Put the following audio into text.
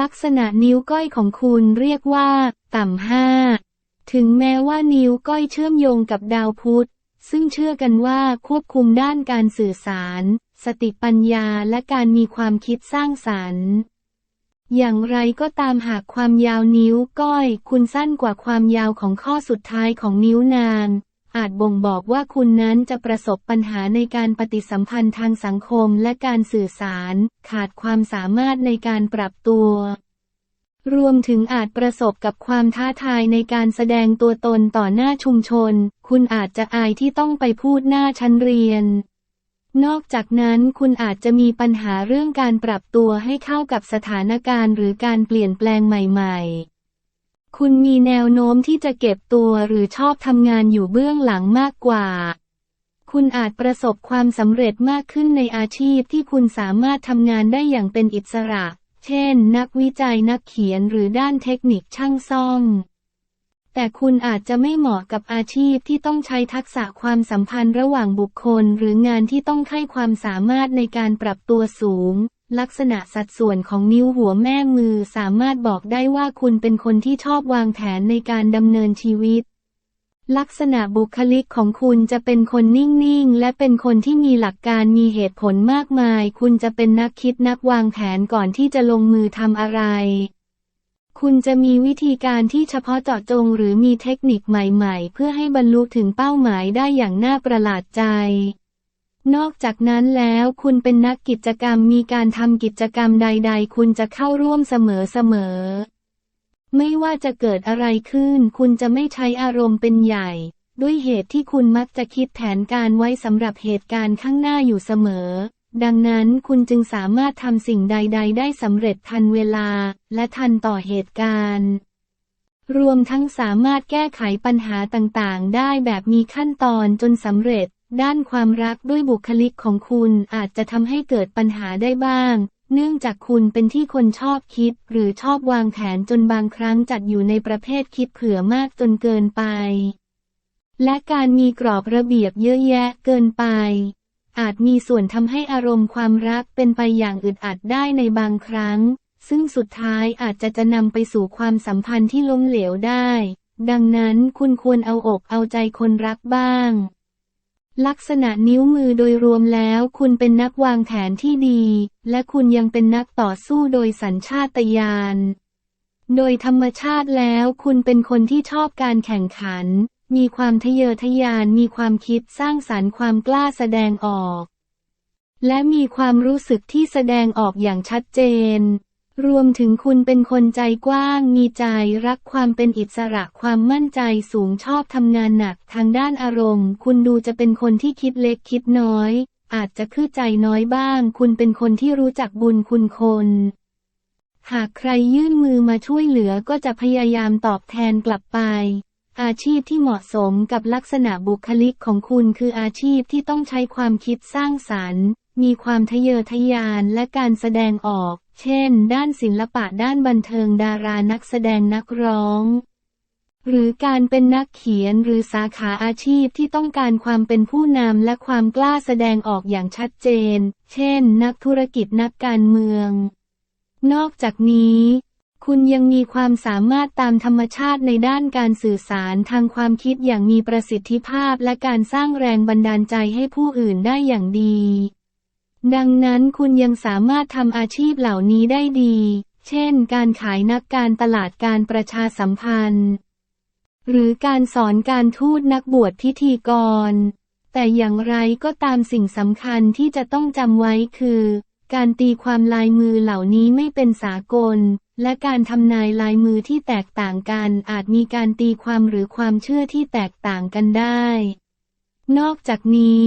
ลักษณะนิ้วก้อยของคุณเรียกว่า ต่ำห้า ถึงแม้ว่านิ้วก้อยเชื่อมโยงกับดาวพุธ ซึ่งเชื่อกันว่าควบคุมด้านการสื่อสาร สติปัญญาและการมีความคิดสร้างสรรค์ อย่างไรก็ตามหากความยาวนิ้วก้อย คุณสั้นกว่าความยาวของข้อสุดท้ายของนิ้วนาง อาจบ่งบอกว่าคุณนั้นจะประสบปัญหาในการปฏิสัมพันธ์ทางสังคมและการสื่อสาร ขาดความสามารถในการปรับตัว รวมถึงอาจประสบกับความท้าทายในการแสดงตัวตนต่อหน้าชุมชน คุณอาจจะอายที่ต้องไปพูดหน้าชั้นเรียนนอกจากนั้นคุณอาจจะมีปัญหาเรื่องการปรับตัวให้เข้ากับสถานการณ์หรือการเปลี่ยนแปลงใหม่ ๆ คุณมีแนวโน้มที่จะเก็บตัวหรือชอบทำงานอยู่เบื้องหลังมากกว่า คุณอาจประสบความสำเร็จมากขึ้นในอาชีพที่คุณสามารถทำงานได้อย่างเป็นอิสระ เช่น นักวิจัยนักเขียนหรือด้านเทคนิคช่างซ่อม แต่คุณอาจจะไม่เหมาะกับอาชีพที่ต้องใช้ทักษะความสัมพันธ์ระหว่างบุคคล หรืองานที่ต้องใช้ความสามารถในการปรับตัวสูง ลักษณะสัดส่วนของนิ้วหัวแม่มือสามารถบอกได้ว่าคุณเป็นคนที่ชอบวางแผนในการดำเนินชีวิต ลักษณะบุคลิกของคุณจะเป็นคนนิ่ง ๆ และเป็นคนที่มีหลักการมีเหตุผลมากมาย คุณจะเป็นนักคิดนักวางแผนก่อนที่จะลงมือทำอะไร คุณจะมีวิธีการที่เฉพาะเจาะจงหรือมีเทคนิคใหม่ ๆ เพื่อให้บรรลุถึงเป้าหมายได้อย่างน่าประหลาดใจ นอกจากนั้นแล้วคุณเป็นนักกิจกรรมมีการทำกิจกรรมใด ๆ คุณจะเข้าร่วมเสมอๆ ไม่ว่าจะเกิดอะไรขึ้น คุณจะไม่ใช้อารมณ์เป็นใหญ่ ด้วยเหตุที่คุณมักจะคิดแผนการไว้สำหรับเหตุการณ์ข้างหน้าอยู่เสมอ ดังนั้นคุณจึงสามารถทำสิ่งใด ๆ ได้สำเร็จทันเวลา และทันต่อเหตุการณ์รวมทั้งสามารถแก้ไขปัญหาต่างๆ ได้แบบมีขั้นตอนจนสำเร็จ ด้านความรักด้วยบุคลิกของคุณอาจจะทำให้เกิดปัญหาได้บ้าง เนื่องจากคุณเป็นที่คนชอบคิด หรือชอบวางแผนจนบางครั้งจัดอยู่ในประเภทคิดเผื่อมากจนเกินไป และการมีกรอบระเบียบเยอะแยะเกินไป อาจมีส่วนทำให้อารมณ์ความรักเป็นไปอย่างอึดอัดได้ในบางครั้ง ซึ่งสุดท้ายอาจจะจะนำไปสู่ความสัมพันธ์ที่ล้มเหลวได้ ดังนั้นคุณควรเอาอกเอาใจคนรักบ้าง ลักษณะนิ้วมือโดยรวมแล้ว คุณเป็นนักวางแผนที่ดี และคุณยังเป็นนักต่อสู้โดยสัญชาตญาณ โดยธรรมชาติแล้วคุณเป็นคนที่ชอบการแข่งขัน มีความทะเยอทะยานมีความคิดสร้างสรรค์ความกล้าแสดงออก และมีความรู้สึกที่แสดงออกอย่างชัดเจน รวมถึงคุณเป็นคนใจกว้าง มีใจรักความเป็นอิสระความมั่นใจสูงชอบทำงานหนักทางด้านอารมณ์ คุณดูจะเป็นคนที่คิดเล็กคิดน้อย อาจจะคือใจน้อยบ้าง คุณเป็นคนที่รู้จักบุญคุณคน หากใครยื่นมือมาช่วยเหลือก็จะพยายามตอบแทนกลับไป อาชีพที่เหมาะสมกับลักษณะบุคลิกของคุณคืออาชีพที่ต้องใช้ความคิดสร้างสรรค์ มีความทะเยอทะยานและการแสดงออก เช่น ด้านศิลปะด้านบันเทิงดารานักแสดงนักร้อง หรือการเป็นนักเขียนหรือสาขาอาชีพที่ต้องการความเป็นผู้นำและความกล้าแสดงออกอย่างชัดเจน เช่น นักธุรกิจนักการเมือง นอกจากนี้คุณยังมีความสามารถตามธรรมชาติในด้านการสื่อสารทางความคิดอย่างมีประสิทธิภาพและการสร้างแรงบันดาลใจให้ผู้อื่นได้อย่างดี ดังนั้นคุณยังสามารถทำอาชีพเหล่านี้ได้ดี เช่น การขายนักการตลาดการประชาสัมพันธ์ หรือการสอนการทูตนักบวชพิธีกร แต่อย่างไรก็ตามสิ่งสำคัญที่จะต้องจำไว้คือ การตีความลายมือเหล่านี้ไม่เป็นสากล และการทำนายลายมือที่แตกต่างกัน อาจมีการตีความหรือความเชื่อที่แตกต่างกันได้ นอกจากนี้